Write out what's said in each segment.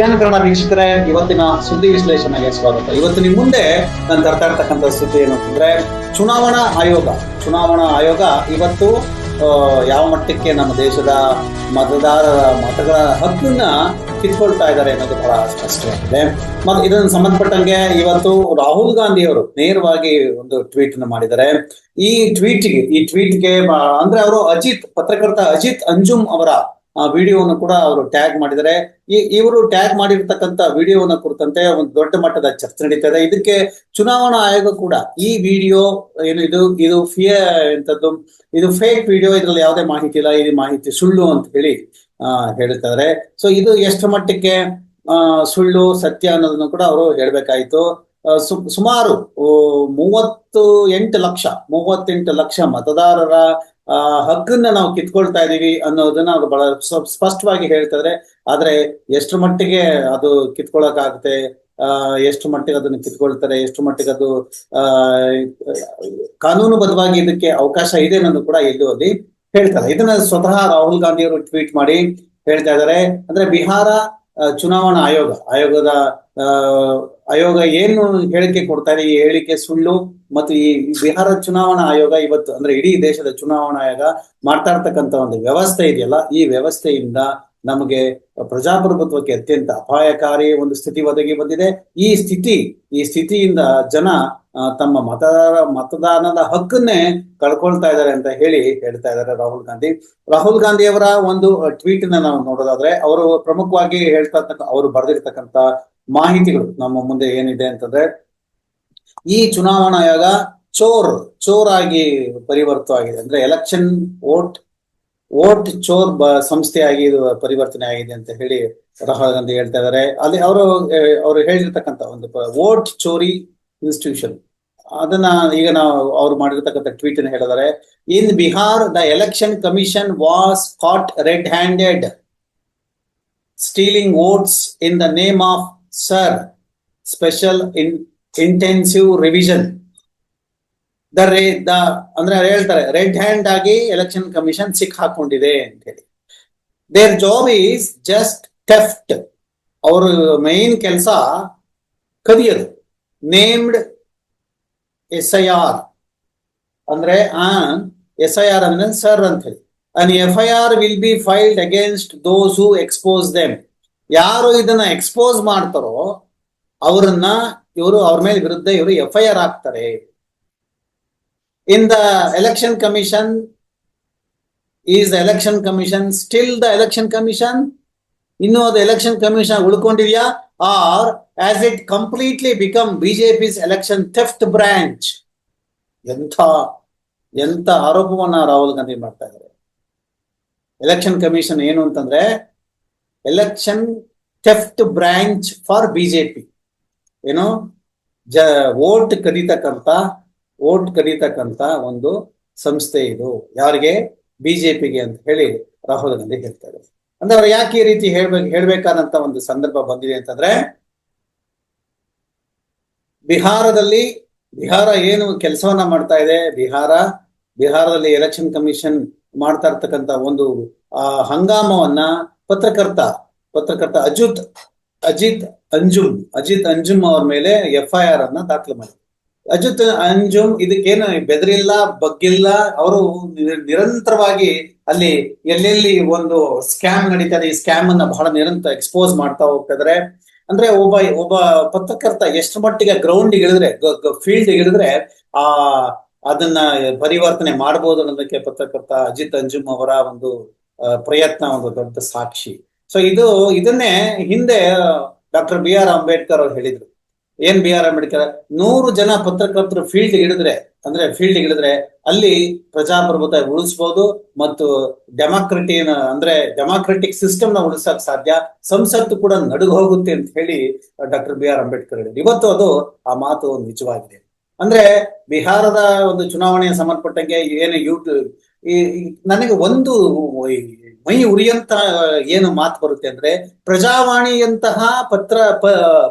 ಕನ್ನಡ ವೀಕ್ಷಕರೇ, ಇವತ್ತಿನ ಸುದ್ದಿ ವಿಶ್ಲೇಷಣೆಗೆ ಸ್ವಾಗತ. ಇವತ್ತು ನಿಮ್ಮ ಮುಂದೆ ನಾನು ತರ್ತಾ ಇರ್ತಕ್ಕಂತ ಸುದ್ದಿ ಏನು ಅಂತಂದ್ರೆ, ಚುನಾವಣಾ ಆಯೋಗ. ಚುನಾವಣಾ ಆಯೋಗ ಇವತ್ತು ಯಾವ ಮಟ್ಟಕ್ಕೆ ನಮ್ಮ ದೇಶದ ಮತದಾರರ ಮತಗಳ ಹಕ್ಕನ್ನ ಕಿತ್ಕೊಳ್ತಾ ಇದ್ದಾರೆ ಅನ್ನೋದು ಬಹಳ ಸ್ಪಷ್ಟವಾಗಿದೆ ಮತ್ತೆ ಇದನ್ನು ಸಂಬಂಧಪಟ್ಟಂಗೆ ಇವತ್ತು ರಾಹುಲ್ ಗಾಂಧಿ ಅವರು ನೇರವಾಗಿ ಒಂದು ಟ್ವೀಟ್ ಮಾಡಿದ್ದಾರೆ. ಈ ಟ್ವೀಟ್ಗೆ ಈ ಟ್ವೀಟ್ಗೆ ಅಂದ್ರೆ ಅವರು ಅಜಿತ್, ಪತ್ರಕರ್ತ ಅಜಿತ್ ಅಂಜುಮ್ ಅವರ ವಿಡಿಯೋವನ್ನು ಕೂಡ ಅವರು ಟ್ಯಾಗ್ ಮಾಡಿದ್ದಾರೆ. ಈ, ಇವರು ಟ್ಯಾಗ್ ಮಾಡಿರ್ತಕ್ಕಂಥ ವಿಡಿಯೋವನ್ನ ಕುರಿತಂತೆ ಒಂದು ದೊಡ್ಡ ಮಟ್ಟದ ಚರ್ಚೆ ನಡೀತಾ ಇದೆ. ಇದಕ್ಕೆ ಚುನಾವಣಾ ಆಯೋಗ ಕೂಡ ಈ ವಿಡಿಯೋ ಏನು ಇದು ಇದು ಫಿಯ ಎಂತದ್ದು, ಇದು ಫೇಕ್ ವಿಡಿಯೋ, ಇದರಲ್ಲಿ ಯಾವುದೇ ಮಾಹಿತಿ ಇಲ್ಲ ಇದು ಮಾಹಿತಿ ಸುಳ್ಳು ಅಂತ ಹೇಳಿ, ಆ ಹೇಳ್ತಾರೆ ಸೊ ಇದು ಎಷ್ಟು ಮಟ್ಟಕ್ಕೆ, ಆ, ಸುಳ್ಳು, ಸತ್ಯ ಅನ್ನೋದನ್ನು ಕೂಡ ಅವರು ಹೇಳ್ಬೇಕಾಯ್ತು. ಸುಮಾರು ಮೂವತ್ತು ಎಂಟು ಲಕ್ಷ, ಮೂವತ್ತೆಂಟು ಲಕ್ಷ ಮತದಾರರ ಆ ಹಕ್ಕನ್ನ ನಾವು ಕಿತ್ಕೊಳ್ತಾ ಇದೀವಿ ಅನ್ನೋದನ್ನ ಅದು ಬಹಳ ಸ್ಪ- ಸ್ಪಷ್ಟವಾಗಿ ಹೇಳ್ತಾರೆ ಆದ್ರೆ ಎಷ್ಟು ಮಟ್ಟಿಗೆ ಅದು ಕಿತ್ಕೊಳಕಾಗುತ್ತೆ ಆ ಎಷ್ಟು ಮಟ್ಟಿಗೆ ಅದನ್ನ ಕಿತ್ಕೊಳ್ತಾರೆ? ಎಷ್ಟು ಮಟ್ಟಿಗೆ ಅದು, ಆ, ಕಾನೂನುಬದ್ಧವಾಗಿ ಇದಕ್ಕೆ ಅವಕಾಶ ಇದೆ ಅನ್ನೋದು ಕೂಡ ಎಲ್ಲೂ ಅಲ್ಲಿ ಹೇಳ್ತಾರೆ. ಇದನ್ನ ಸ್ವತಃ ರಾಹುಲ್ ಗಾಂಧಿ ಅವರು ಟ್ವೀಟ್ ಮಾಡಿ ಹೇಳ್ತಾ ಇದ್ದಾರೆ ಅಂದ್ರೆ ಬಿಹಾರ ಚುನಾವಣಾ ಆಯೋಗ. ಆಯೋಗದ ಆಯೋಗ ಏನು ಹೇಳಿಕೆ ಕೊಡ್ತಾರೆ ಈ ಹೇಳಿಕೆ ಸುಳ್ಳು ಮತ್ತು ಈ ಬಿಹಾರ ಚುನಾವಣಾ ಆಯೋಗ ಇವತ್ತು, ಅಂದ್ರೆ ಇಡೀ ದೇಶದ ಚುನಾವಣಾ ಆಯೋಗ ಮಾಡ್ತಾ ಇರ್ತಕ್ಕಂತ ಒಂದು ವ್ಯವಸ್ಥೆ ಇದೆಯಲ್ಲ, ಈ ವ್ಯವಸ್ಥೆಯಿಂದ ನಮಗೆ ಪ್ರಜಾಪ್ರಭುತ್ವಕ್ಕೆ ಅತ್ಯಂತ ಅಪಾಯಕಾರಿ ಒಂದು ಸ್ಥಿತಿ ಒದಗಿ ಬಂದಿದೆ. ಈ ಸ್ಥಿತಿ, ಈ ಸ್ಥಿತಿಯಿಂದ ಜನ ತಮ್ಮ ಮತದಾರ, ಮತದಾನದ ಹಕ್ಕನ್ನೇ ಕಳ್ಕೊಳ್ತಾ ಇದ್ದಾರೆ ಅಂತ ಹೇಳಿ ಹೇಳ್ತಾ ಇದ್ದಾರೆ ರಾಹುಲ್ ಗಾಂಧಿ. ರಾಹುಲ್ ಗಾಂಧಿ ಅವರ ಒಂದು ಟ್ವೀಟ್ನ ನಾವು ನೋಡೋದಾದ್ರೆ, ಅವರು ಪ್ರಮುಖವಾಗಿ ಹೇಳ್ತಾ ಅವರು ಬರೆದಿರ್ತಕ್ಕಂತ ಮಾಹಿತಿಗಳು ನಮ್ಮ ಮುಂದೆ ಏನಿದೆ ಅಂತಂದ್ರೆ, ಈ ಚುನಾವಣಾ ಆಯೋಗ ಚೋರ್ ಚೋರ್ ಆಗಿ ಪರಿವರ್ತವಾಗಿದೆ. ಅಂದ್ರೆ ಎಲೆಕ್ಷನ್ ವೋಟ್ ವೋಟ್ ಚೋರ್ ಬ, ಸಂಸ್ಥೆಯಾಗಿ ಇದು ಪರಿವರ್ತನೆ ಆಗಿದೆ ಅಂತ ಹೇಳಿ ರಾಹುಲ್ ಗಾಂಧಿ ಹೇಳ್ತಾ ಇದ್ದಾರೆ. ಅಲ್ಲಿ ಅವರು ಅವರು ಹೇಳಿರ್ತಕ್ಕಂತ ಒಂದು ವೋಟ್ ಚೋರಿ ಇನ್ಸ್ಟಿಟ್ಯೂಷನ್ ಅದನ್ನ ಈಗ ನಾವು ಅವ್ರು ಮಾಡಿರ್ತಕ್ಕಂಥ ಟ್ವೀಟ್ ಅನ್ನು ಹೇಳಿದ್ದಾರೆ in Bihar the election commission was caught red handed stealing votes in the name of SIR special in intensive revision the ರೇ ದ ಅಂದ್ರೆ ಹೇಳ್ತಾರೆ ರೆಡ್ ಹ್ಯಾಂಡ್ ಆಗಿ ಎಲೆಕ್ಷನ್ ಕಮಿಷನ್ ಸಿಕ್ ಹಾಕೊಂಡಿದೆ ಅಂತ ಹೇಳಿ there job is just theft ಅವ್ರ ಮೈನ್ ಕೆಲಸ ಕದಿಯೋದು. ನೇಮ್ಡ್ ಎಸ್ ಐ ಆರ್ ಅಂದ್ರೆ ಆ ಎಸ್ ಐ ಆರ್ ಅಂದ್ರೆ ಸರ್ ಅಂತ ಹೇಳಿ. An F I R will be filed against those who expose them ಯಾರು ಇದನ್ನ ಎಕ್ಸ್ಪೋಸ್ ಮಾಡ್ತಾರೋ, ಅವರನ್ನ ಇವರು ಅವ್ರ ಮೇಲೆ ವಿರುದ್ಧ ಇವರು ಎಫ್ ಐ ಆರ್ ಹಾಕ್ತಾರೆ. In the election commission is the election commission still the election commission ಇನ್ನೂ ಅದು ಎಲೆಕ್ಷನ್ ಕಮಿಷನ್ ಉಳ್ಕೊಂಡಿದ್ಯಾ? Or has it completely become BJP's election theft branch ಎಂಥ ಎಂಥ ಆರೋಪವನ್ನ ರಾಹುಲ್ ಗಾಂಧಿ ಮಾಡ್ತಾ ಇದ್ದಾರೆ. ಎಲೆಕ್ಷನ್ ಕಮಿಷನ್ ಏನು ಅಂತಂದ್ರೆ election theft branch for BJP ಏನು? ಜ, ವೋಟ್ ಕದೀತಕ್ಕಂತ ವೋಟ್ ಕದೀತಕ್ಕಂತ ಒಂದು ಸಂಸ್ಥೆ ಇದು. ಯಾರಿಗೆ? ಬಿಜೆಪಿಗೆ ಅಂತ ಹೇಳಿ ರಾಹುಲ್ ಗಾಂಧಿ ಹೇಳ್ತಾ ಇದ್ದಾರೆ. ಅಂದ್ರೆ ಅವ್ರು ಯಾಕೆ ಈ ರೀತಿ ಹೇಳ್ಬೇಕು ಹೇಳ್ಬೇಕಾದಂತ ಒಂದು ಸಂದರ್ಭ ಬಂದಿದೆ ಅಂತಂದ್ರೆ, ಬಿಹಾರದಲ್ಲಿ, ಬಿಹಾರ ಏನು ಕೆಲಸವನ್ನ ಮಾಡ್ತಾ ಇದೆ, ಬಿಹಾರ, ಬಿಹಾರದಲ್ಲಿ ಎಲೆಕ್ಷನ್ ಕಮಿಷನ್ ಮಾಡ್ತಾ ಇರ್ತಕ್ಕಂತ ಒಂದು, ಆ, ಹಂಗಾಮವನ್ನ ಪತ್ರಕರ್ತ ಪತ್ರಕರ್ತ ಅಜಿತ್ ಅಜಿತ್ ಅಂಜುಮ್ ಅಜಿತ್ ಅಂಜುಮ್ ಅವರ ಮೇಲೆ ಎಫ್ ಐ ಆರ್ ಅನ್ನ ದಾಖಲು ಮಾಡಿ ಅಜಿತ್ ಅಂಜುಮ್ ಇದಕ್ಕೇನು ಬೆದರಿಲ್ಲ, ಬಗ್ಗಿಲ್ಲ, ಅವರು ನಿರಂತರವಾಗಿ ಅಲ್ಲಿ ಎಲ್ಲೆಲ್ಲಿ ಒಂದು ಸ್ಕ್ಯಾಮ್ ನಡೀತದೆ ಈ ಸ್ಕ್ಯಾಮ್ ಅನ್ನ ಬಹಳ ನಿರಂತರ ಎಕ್ಸ್ಪೋಸ್ ಮಾಡ್ತಾ ಹೋಗ್ತಿದ್ರೆ. ಅಂದ್ರೆ ಒಬ್ಬ ಒಬ್ಬ ಪತ್ರಕರ್ತ ಎಷ್ಟು ಮಟ್ಟಿಗೆ ಗ್ರೌಂಡ್ ಇಳಿದ್ರೆ ಫೀಲ್ಡ್ ಇಳಿದ್ರೆ, ಆ, ಅದನ್ನ ಪರಿವರ್ತನೆ ಮಾಡಬಹುದು ಅನ್ನೋದಕ್ಕೆ ಪತ್ರಕರ್ತ ಅಜಿತ್ ಅಂಜುಮ್ ಅವರ ಒಂದು ಪ್ರಯತ್ನ ಒಂದು ದೊಡ್ಡ ಸಾಕ್ಷಿ. ಸೊ ಇದು, ಇದನ್ನೇ ಹಿಂದೆ ಡಾಕ್ಟರ್ ಬಿ ಆರ್ ಅಂಬೇಡ್ಕರ್ ಅವ್ರು ಹೇಳಿದ್ರು. ಏನ್ ಬಿ ಆರ್ ಅಂಬೇಡ್ಕರ್? ನೂರು ಜನ ಪತ್ರಕರ್ತರು ಫೀಲ್ಡ್ ಇಳಿದ್ರೆ ಅಂದ್ರೆ ಫೀಲ್ಡ್ ಇಳಿದ್ರೆ ಅಲ್ಲಿ ಪ್ರಜಾಪ್ರಭುತ್ವ ಉಳಿಸ್ಬೋದು ಮತ್ತು ಡೆಮಾಕ್ರಟಿ ಅಂದ್ರೆ ಡೆಮಾಕ್ರೆಟಿಕ್ ಸಿಸ್ಟಮ್ನ ಉಳಿಸಕ್ ಸಾಧ್ಯ. ಸಂಸತ್ತು ಕೂಡ ನಡುಗ ಹೋಗುತ್ತೆ ಅಂತ ಹೇಳಿ ಡಾಕ್ಟರ್ ಬಿ ಆರ್ ಅಂಬೇಡ್ಕರ್ ಹೇಳಿದ್ರು. ಇವತ್ತು ಅದು ಆ ಮಾತು ನಿಜವಾಗಿದೆ. ಅಂದ್ರೆ ಬಿಹಾರದ ಒಂದು ಚುನಾವಣೆಯ ಸಂಬಂಧಪಟ್ಟಂಗೆ ಏನು ಯೂಟ್ಯೂಬ್ ಈ ನನಗೆ ಒಂದು ಮೈ ಉರಿಯಂತ ಏನು ಮಾತು ಬರುತ್ತೆ ಅಂದ್ರೆ ಪ್ರಜಾವಾಣಿಯಂತಹ ಪತ್ರ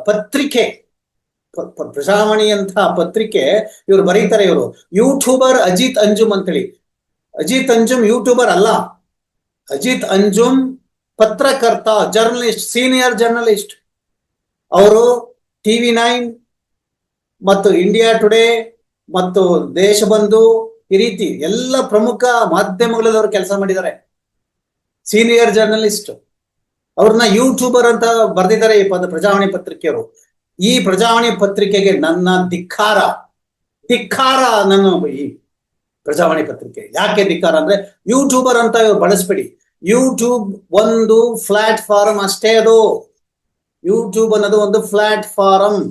ಪತ್ರಿಕೆ ಪ- ಅಂತ ಪತ್ರಿಕೆ ಇವ್ರು ಬರೀತಾರೆ ಇವರು. ಯೂಟ್ಯೂಬರ್ ಅಜಿತ್ ಅಂಜುಮ್ ಅಂತೇಳಿ. ಅಜಿತ್ ಅಂಜುಮ್ ಯೂಟ್ಯೂಬರ್ ಅಲ್ಲ. ಅಜಿತ್ ಅಂಜುಮ್ ಪತ್ರಕರ್ತ ಜರ್ನಲಿಸ್ಟ್ ಸೀನಿಯರ್ ಜರ್ನಲಿಸ್ಟ್ ಅವರು ಟಿವಿ ನೈನ್ ಮತ್ತು ಇಂಡಿಯಾ ಟುಡೇ ಮತ್ತು ದೇಶಬಂಧು ಈ ರೀತಿ ಎಲ್ಲ ಪ್ರಮುಖ ಮಾಧ್ಯಮಗಳಲ್ಲಿ ಕೆಲಸ ಮಾಡಿದ್ದಾರೆ. ಸೀನಿಯರ್ ಜರ್ನಲಿಸ್ಟ್ ಅವ್ರನ್ನ ಯೂಟ್ಯೂಬರ್ ಅಂತ ಬರೆದಿದ್ದಾರೆ ಈ ಪದ, ಪ್ರಜಾವಾಣಿ ಪತ್ರಿಕೆಯವರು. ಈ ಪ್ರಜಾವಾಣಿ ಪತ್ರಿಕೆಗೆ ನನ್ನ ಧಿಕ್ಕಾರ ಧಿಕ್ಕಾರ ನನ್ನ ಈ ಪ್ರಜಾವಾಣಿ ಪತ್ರಿಕೆ. ಯಾಕೆ ಧಿಕ್ಕಾರ ಅಂದ್ರೆ ಯೂಟ್ಯೂಬರ್ ಅಂತ ಇವ್ರು ಬಳಸ್ಬೇಡಿ. ಯೂಟ್ಯೂಬ್ ಒಂದು ಪ್ಲಾಟ್ಫಾರ್ಮ್ ಅಷ್ಟೇ ಅದು. ಯೂಟ್ಯೂಬ್ ಅನ್ನೋದು ಒಂದು ಪ್ಲಾಟ್ಫಾರ್ಮ್.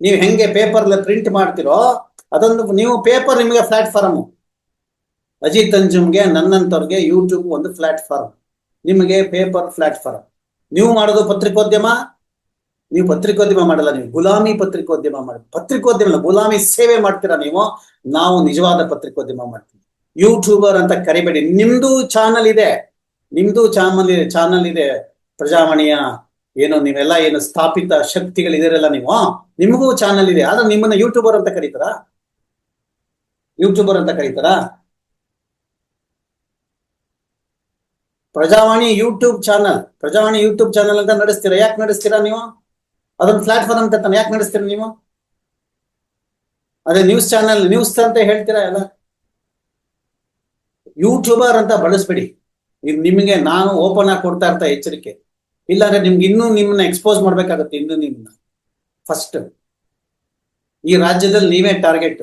ನೀವು ಹೆಂಗೆ ಪೇಪರ್ ಪ್ರಿಂಟ್ ಮಾಡ್ತಿರೋ ಅದೊಂದು, ನೀವು ಪೇಪರ್ ನಿಮಗೆ ಪ್ಲಾಟ್ಫಾರ್ಮ್. ಅಜಿತ್ ಅಂಜುಮ್ಗೆ ನನ್ನಂತವ್ರಿಗೆ ಯೂಟ್ಯೂಬ್ ಒಂದು ಪ್ಲಾಟ್ಫಾರ್ಮ್. ನಿಮಗೆ ಪೇಪರ್ ಪ್ಲಾಟ್ಫಾರ್ಮ್. ನೀವು ಮಾಡೋದು ಪತ್ರಿಕೋದ್ಯಮ ನೀವು ಪತ್ರಿಕೋದ್ಯಮ ಮಾಡಲ್ಲ ನೀವು ಗುಲಾಮಿ ಪತ್ರಿಕೋದ್ಯಮ ಮಾಡಿ ಪತ್ರಿಕೋದ್ಯಮ ಅಲ್ಲ, ಗುಲಾಮಿ ಸೇವೆ ಮಾಡ್ತೀರಾ ನೀವು? ನಾವು ನಿಜವಾದ ಪತ್ರಿಕೋದ್ಯಮ ಮಾಡ್ತೀವಿ. ಯೂಟ್ಯೂಬರ್ ಅಂತ ಕರಿಬೇಡಿ. ನಿಮ್ದು ಚಾನಲ್ ಇದೆ. ನಿಮ್ದು ಚಾನಲ್ ಚಾನಲ್ ಇದೆ. ಪ್ರಜಾವಾಣಿಯ ಏನು ನೀವೆಲ್ಲ ಏನು ಸ್ಥಾಪಿತ ಶಕ್ತಿಗಳಿದಿರಲ್ಲ ನೀವು? ನಿಮಗೂ ಚಾನಲ್ ಇದೆ. ಆದ್ರೆ ನಿಮ್ಮನ್ನ ಯೂಟ್ಯೂಬರ್ ಅಂತ ಕರೀತಾರ? ಯೂಟ್ಯೂಬರ್ ಅಂತ ಕರೀತಾರ? Prajavani YouTube channel Prajavani YouTube channel ಅಂತ ನಡೆಸ್ತೀರಾ? ಯಾಕೆ ನಡೆಸ್ತೀರಾ ನೀವು? ಅದೊಂದು ಪ್ಲಾಟ್ಫಾರ್ಮ್ ಅಂತ ಯಾಕೆ ನಡೆಸ್ತೀರಿ ನೀವು? ಅದೇ ನ್ಯೂಸ್ ಚಾನೆಲ್ ನ್ಯೂಸ್ ಅಂತ ಹೇಳ್ತೀರಾ ಎಲ್ಲ? ಯೂಟ್ಯೂಬರ್ ಅಂತ ಬಳಸ್ಬೇಡಿ. ನಿಮಗೆ ನಾನು ಓಪನ್ ಆಗಿ ಕೊಡ್ತಾ ಇರ್ತಾ ಎಚ್ಚರಿಕೆ. ಇಲ್ಲಾಂದ್ರೆ ನಿಮ್ಗೆ ಇನ್ನೂ ನಿಮ್ಮನ್ನ ಎಕ್ಸ್ಪೋಸ್ ಮಾಡ್ಬೇಕಾಗತ್ತೆ ಇನ್ನು ನಿಮ್ಮನ್ನ ಫಸ್ಟ್ ಈ ರಾಜ್ಯದಲ್ಲಿ ನೀವೇ ಟಾರ್ಗೆಟ್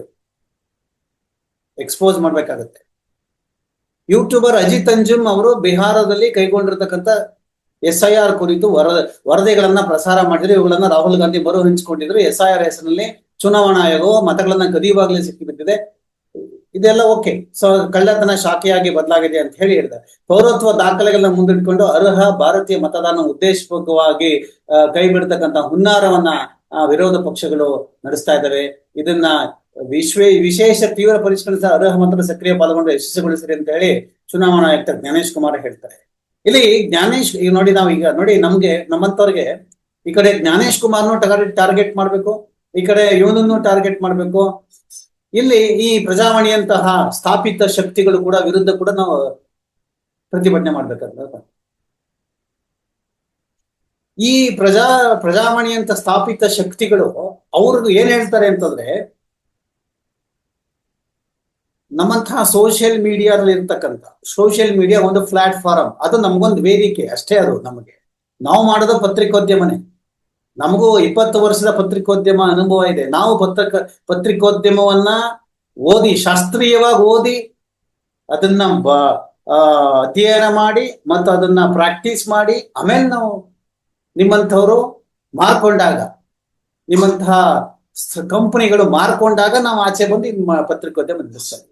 ಎಕ್ಸ್ಪೋಸ್ ಮಾಡ್ಬೇಕಾಗತ್ತೆ. ಯೂಟ್ಯೂಬರ್ ಅಜಿತ್ ಅಂಜುಮ್ ಅವರು ಬಿಹಾರದಲ್ಲಿ ಕೈಗೊಂಡಿರ್ತಕ್ಕಂಥ ಎಸ್ ಐ ಆರ್ ಕುರಿತು ವರ ವರದಿಗಳನ್ನ ಪ್ರಸಾರ ಮಾಡಿದ್ರು. ಇವುಗಳನ್ನ ರಾಹುಲ್ ಗಾಂಧಿ ಮರು ಹಂಚಿಕೊಂಡಿದ್ರು. ಎಸ್ ಐ ಆರ್ ಹೆಸರಿನಲ್ಲಿ ಚುನಾವಣಾ ಆಯೋಗವು ಮತಗಳನ್ನ ಕದಿಯುವಾಗಲೇ ಸಿಕ್ಕಿಬಿಟ್ಟಿದೆ. ಇದೆಲ್ಲ ಓಕೆ. ಸೊ, ಕಳ್ಳತನ ಶಾಖೆಯಾಗಿ ಬದಲಾಗಿದೆ ಅಂತ ಹೇಳಿ ಹೇಳಿದೆ ಪೌರತ್ವ ದಾಖಲೆಗಳನ್ನ ಮುಂದಿಟ್ಕೊಂಡು ಅರ್ಹ ಭಾರತೀಯ ಮತದಾನ ಉದ್ದೇಶಪೂರ್ವಕವಾಗಿ ಕೈ ಬಿಡ್ತಕ್ಕಂಥ ಹುನ್ನಾರವನ್ನ ವಿರೋಧ ಪಕ್ಷಗಳು ನಡೆಸ್ತಾ ಇದ್ದಾವೆ. ಇದನ್ನ ವಿಶ್ವ, ವಿಶೇಷ ತೀವ್ರ ಪರಿಷ್ಕರಿಸಿದ ಅರ್ಹ ಮತದ ಸಕ್ರಿಯ ಪಾಲ್ಗೊಂಡು ಯಶಸ್ವಿಗೊಳಿಸಿದೆ ಅಂತ ಹೇಳಿ ಚುನಾವಣಾ ಆಯುಕ್ತ ಜ್ಞಾನೇಶ್ ಕುಮಾರ್ ಹೇಳ್ತಾರೆ. ಇಲ್ಲಿ ಜ್ಞಾನೇಶ್, ಈಗ ನೋಡಿ ನಾವು ಈಗ ನೋಡಿ ನಮ್ಗೆ ನಮ್ಮಂತವ್ರಿಗೆ ಈ ಕಡೆ ಜ್ಞಾನೇಶ್ ಕುಮಾರ್ನು ಟಾರ್ಗೆಟ್ ಟಾರ್ಗೆಟ್ ಮಾಡ್ಬೇಕು, ಈ ಕಡೆ ಇವನನ್ನು ಟಾರ್ಗೆಟ್ ಮಾಡ್ಬೇಕು. ಇಲ್ಲಿ ಈ ಪ್ರಜಾವಾಣಿಯಂತಹ ಸ್ಥಾಪಿತ ಶಕ್ತಿಗಳು ಕೂಡ, ವಿರುದ್ಧ ಕೂಡ ನಾವು ಪ್ರತಿಭಟನೆ ಮಾಡ್ಬೇಕಾದ್ರೆ ಈ ಪ್ರಜಾ ಪ್ರಜಾವಾಣಿಯಂತ ಸ್ಥಾಪಿತ ಶಕ್ತಿಗಳು ಅವ್ರದ್ದು ಏನ್ ಹೇಳ್ತಾರೆ ಅಂತಂದ್ರೆ ನಮ್ಮಂತಹ ಸೋಷಿಯಲ್ ಮೀಡಿಯಾದಲ್ಲಿ ಇರ್ತಕ್ಕಂಥ ಸೋಷಿಯಲ್ ಮೀಡಿಯಾ ಒಂದು ಪ್ಲಾಟ್ಫಾರ್ಮ್ ಅದು ನಮಗೊಂದು ವೇದಿಕೆ ಅಷ್ಟೇ ಅದು ನಮಗೆ. ನಾವು ಮಾಡೋದು ಪತ್ರಿಕೋದ್ಯಮನೇ. ನಮಗೂ ಇಪ್ಪತ್ತು ವರ್ಷದ ಪತ್ರಿಕೋದ್ಯಮ ಅನುಭವ ಇದೆ. ನಾವು ಪತ್ರಕ, ಪತ್ರಿಕೋದ್ಯಮವನ್ನ ಓದಿ, ಶಾಸ್ತ್ರೀಯವಾಗಿ ಓದಿ, ಅದನ್ನ ಬ ಅಧ್ಯಯನ ಮಾಡಿ ಮತ್ತು ಅದನ್ನ ಪ್ರಾಕ್ಟೀಸ್ ಮಾಡಿ, ಆಮೇಲೆ ನಾವು ನಿಮ್ಮಂಥವ್ರು ಮಾರ್ಕೊಂಡಾಗ, ನಿಮ್ಮಂತಹ ಕಂಪನಿಗಳು ಮಾರ್ಕೊಂಡಾಗ ನಾವು ಆಚೆ ಬಂದು ಪತ್ರಿಕೋದ್ಯಮ ನಡೆಸ್ತೀವಿ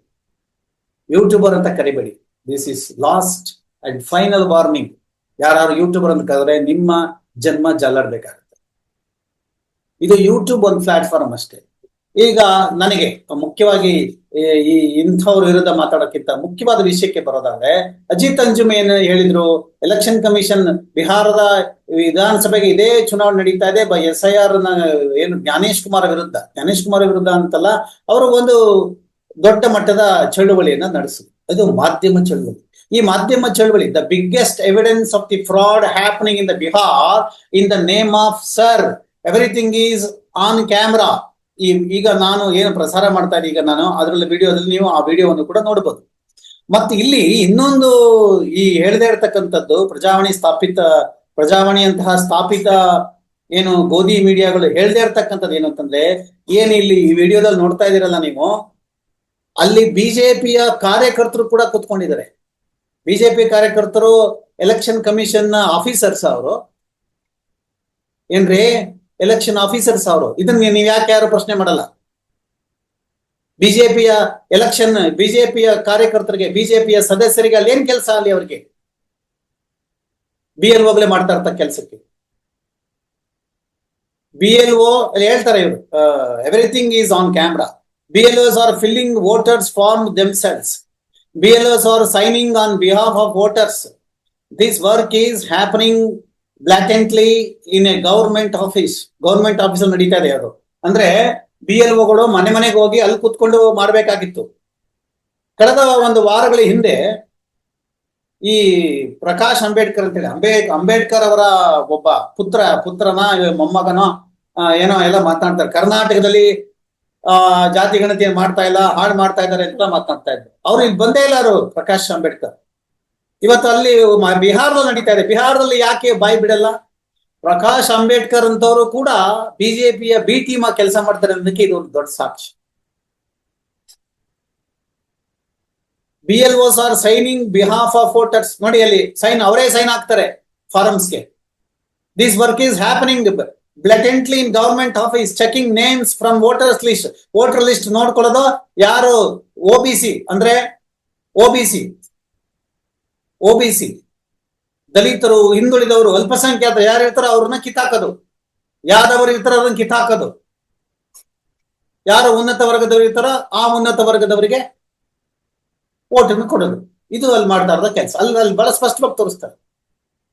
ಯೂಟ್ಯೂಬರ್ ಅಂತ ಕರಿಬೇಡಿ. This is last and final warning ಯಾರು ಯೂಟ್ಯೂಬರ್ ಅಂತ ಕರೆದ್ರೆ ನಿಮ್ಮ ಜನ್ಮ ಜಲ್ಲಾಡ್ಬೇಕಾಗುತ್ತೆ ಇದು ಯೂಟ್ಯೂಬ್ ಒಂದು ಪ್ಲಾಟ್ಫಾರ್ಮ್ ಅಷ್ಟೇ. ಈಗ ನನಗೆ ಮುಖ್ಯವಾಗಿ ಈ- ಇಂಥವ್ರ ವಿರುದ್ಧ ಮಾತಾಡೋಕ್ಕಿಂತ ಮುಖ್ಯವಾದ ವಿಷಯಕ್ಕೆ ಬರೋದಾದ್ರೆ, ಅಜಿತ್ ಅಂಜುಮ್ ಏನ್ ಹೇಳಿದ್ರು ಎಲೆಕ್ಷನ್ ಕಮಿಷನ್ ಬಿಹಾರದ ವಿಧಾನಸಭೆಗೆ ಇದೇ ಚುನಾವಣೆ ನಡೀತಾ ಇದೆ, ಬೈ ಎಸ್ ಐ ಆರ್ ಏನು ಜ್ಞಾನೇಶ್ ಕುಮಾರ್ ವಿರುದ್ಧ. ಜ್ಞಾನೇಶ್ ಕುಮಾರ್ ವಿರುದ್ಧ ಅಂತಲ್ಲ, ಅವರು ಒಂದು ದೊಡ್ಡ ಮಟ್ಟದ ಚಳುವಳಿಯನ್ನ ನಡೆಸಿದ್ರು ಅದು ಮಾಧ್ಯಮ ಚಳುವಳಿ. ಈ ಮಾಧ್ಯಮ ಚಳುವಳಿ the biggest evidence of the fraud happening in the Bihar in the name of SIR everything is on camera ಈಗ ನಾನು ಏನು ಪ್ರಸಾರ ಮಾಡ್ತಾ ಇದ್ದೀನಿ, ಈಗ ನಾನು ಅದರಲ್ಲಿ ವಿಡಿಯೋದಲ್ಲಿ ನೀವು ಆ ವಿಡಿಯೋವನ್ನು ಕೂಡ ನೋಡಬಹುದು ಮತ್ತೆ ಇಲ್ಲಿ ಇನ್ನೊಂದು ಈ ಹೇಳದೇ ಇರತಕ್ಕಂಥದ್ದು, ಪ್ರಜಾವಾಣಿ ಸ್ಥಾಪಿತ, ಪ್ರಜಾವಾಣಿಯಂತಹ ಸ್ಥಾಪಿತ ಏನು ಗೋಧಿ ಮೀಡಿಯಾಗಳು ಹೇಳದೇ ಇರತಕ್ಕಂಥದ್ದು ಏನು ಅಂತಂದ್ರೆ, ಏನ್ ಇಲ್ಲಿ ಈ ವಿಡಿಯೋದಲ್ಲಿ ನೋಡ್ತಾ ಇದ್ದೀರಲ್ಲ ನೀವು? ಅಲ್ಲಿ ಬಿಜೆಪಿಯ ಕಾರ್ಯಕರ್ತರು ಕೂಡ ಕೂತ್ಕೊಂಡಿದ್ದಾರೆ. ಬಿಜೆಪಿ ಕಾರ್ಯಕರ್ತರು ಎಲೆಕ್ಷನ್ ಕಮಿಷನ್ ಆಫೀಸರ್ಸ್ ಅವರು. ಏನ್ರಿ? ಎಲೆಕ್ಷನ್ ಆಫೀಸರ್ಸ್ ಅವರು. ಇದನ್ನ ನೀವ್ ಯಾಕೆ ಯಾರು ಪ್ರಶ್ನೆ ಮಾಡಲ್ಲ? ಬಿಜೆಪಿಯ ಎಲೆಕ್ಷನ್ ಬಿಜೆಪಿಯ ಕಾರ್ಯಕರ್ತರಿಗೆ, ಬಿಜೆಪಿಯ ಸದಸ್ಯರಿಗೆ ಅಲ್ಲಿ ಏನ್ ಕೆಲಸ ಅಲ್ಲಿ ಅವರಿಗೆ? ಬಿ ಎಲ್ ಓಗ್ಲೇ ಮಾಡ್ತಾ ಇರ್ತ ಕೆಲಸಕ್ಕೆ. ಬಿ ಎಲ್ ಓ ಹೇಳ್ತಾರೆ ಇವರು everything is on camera filling voters form themselves B L Os are signing on behalf of voters this work is happening blatantly in a government office government office ಅಲ್ಲಿ ನಡೀತಾ ಇದೆ ಅದು. ಅಂದ್ರೆ B L ಒಗಳು ಮನೆ ಮನೆಗೆ ಹೋಗಿ ಅಲ್ಲಿ ಕುತ್ಕೊಂಡು ಮಾಡಬೇಕಾಗಿತ್ತು. ಕಳೆದ ಒಂದು ವಾರಗಳ ಹಿಂದೆ ಈ ಪ್ರಕಾಶ್ ಅಂಬೇಡ್ಕರ್ ಅಂತೇಳಿ ಅಂಬೇ, ಅಂಬೇಡ್ಕರ್ ಅವರ ಒಬ್ಬ ಪುತ್ರ, ಪುತ್ರನ, ಮೊಮ್ಮಗನೋ ಏನೋ ಎಲ್ಲ ಮಾತನಾಡ್ತಾರೆ ಕರ್ನಾಟಕದಲ್ಲಿ ಆ, ಜಾತಿ ಗಣತಿಯನ್ನು ಮಾಡ್ತಾ ಇಲ್ಲ, ಹಾಳು ಮಾಡ್ತಾ ಇದ್ದಾರೆ ಅಂತ ಮಾತಾಡ್ತಾ ಇದ್ರು. ಅವ್ರು ಇಲ್ಲಿ ಬಂದೇ ಇಲ್ಲ ಅವರು, ಪ್ರಕಾಶ್ ಅಂಬೇಡ್ಕರ್. ಇವತ್ತು ಅಲ್ಲಿ ಬಿಹಾರದಲ್ಲಿ ನಡೀತಾ ಇದೆ. ಬಿಹಾರದಲ್ಲಿ ಯಾಕೆ ಬಾಯಿ ಬಿಡಲ್ಲ? ಪ್ರಕಾಶ್ ಅಂಬೇಡ್ಕರ್ ಅಂತವರು ಕೂಡ ಬಿಜೆಪಿಯ ಬಿ ಟೀಮ್ ಕೆಲಸ ಮಾಡ್ತಾರೆ ಅನ್ನೋದಕ್ಕೆ ಇದು ಒಂದು ದೊಡ್ಡ ಸಾಕ್ಷಿ. B L Os are signing behalf of voters ನೋಡಿ ಅಲ್ಲಿ ಸೈನ್ ಅವರೇ ಸೈನ್ ಹಾಕ್ತಾರೆ ಫಾರಮ್ಸ್ಗೆ this work is happening blatantly in government office checking names from voters list voter list ನೋಡ್ಕೊಳ್ಳೋದು ಯಾರು? ಒ ಬಿ ಸಿ ಅಂದ್ರೆ O B C O B C ದಲಿತರು, ಹಿಂದುಳಿದವರು ಅಲ್ಪಸಂಖ್ಯಾತ ಯಾರು ಇರ್ತಾರೋ ಅವ್ರನ್ನ ಕಿತ್ತಾಕೋದು. ಯಾದವರು ಇರ್ತಾರೋ ಅವ್ರನ್ನ ಕಿತ್ತಾಕೋದು. ಯಾರು ಉನ್ನತ ವರ್ಗದವರು ಇರ್ತಾರೋ ಆ ಉನ್ನತ ವರ್ಗದವರಿಗೆ ಓಟನ್ನು ಕೊಡೋದು. ಇದು ಅಲ್ಲಿ ಮಾಡ್ತಾ ಇರೋದ ಕೆಲಸ. ಅಲ್ಲಿ ಅಲ್ಲಿ ಬಹಳ ಸ್ಪಷ್ಟವಾಗಿ ತೋರಿಸ್ತಾರೆ.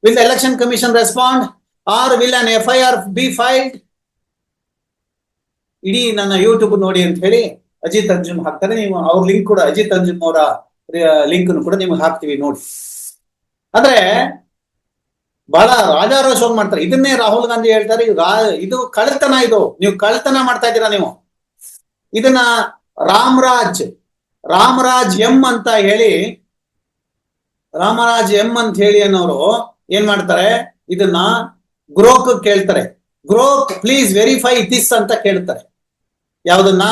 Will election commission respond or will an F I R be filed ಇಡೀ ನನ್ನ ಯೂಟ್ಯೂಬ್ ನೋಡಿ ಅಂತ ಹೇಳಿ ಅಜಿತ್ ಅಂಜುಮ್ ಹಾಕ್ತಾರೆ. ನೀವು ಅವ್ರ ಲಿಂಕ್ ಕೂಡ ಅಜಿತ್ ಅಂಜುಮ್ ಅವರ ಲಿಂಕ್ ಕೂಡ ನಿಮ್ಗೆ ಹಾಕ್ತೀವಿ ನೋಡಿ. ಅಂದ್ರೆ ಬಹಳ ರಾಜಾರೋಷವಾಗಿ ಮಾಡ್ತಾರೆ. ಇದನ್ನೇ ರಾಹುಲ್ ಗಾಂಧಿ ಹೇಳ್ತಾರೆ ಇದು ಕಳ್ತನ ಇದು. ನೀವು ಕಳ್ತನ ಮಾಡ್ತಾ ಇದ್ದೀರಾ ನೀವು? ಇದನ್ನ ರಾಮರಾಜ್ ರಾಮರಾಜ್ ಎಂ ಅಂತ ಹೇಳಿ, ರಾಮರಾಜ್ ಎಂ ಅಂತ ಹೇಳಿ ಅನ್ನೋರು ಏನ್ ಮಾಡ್ತಾರೆ? ಇದನ್ನ ಗ್ರೋಕ್ ಕೇಳ್ತಾರೆ. ಗ್ರೋಕ್ ಪ್ಲೀಸ್ ವೆರಿಫೈ ದಿಸ್ ಅಂತ ಕೇಳ್ತಾರೆ. ಯಾವ್ದನ್ನ?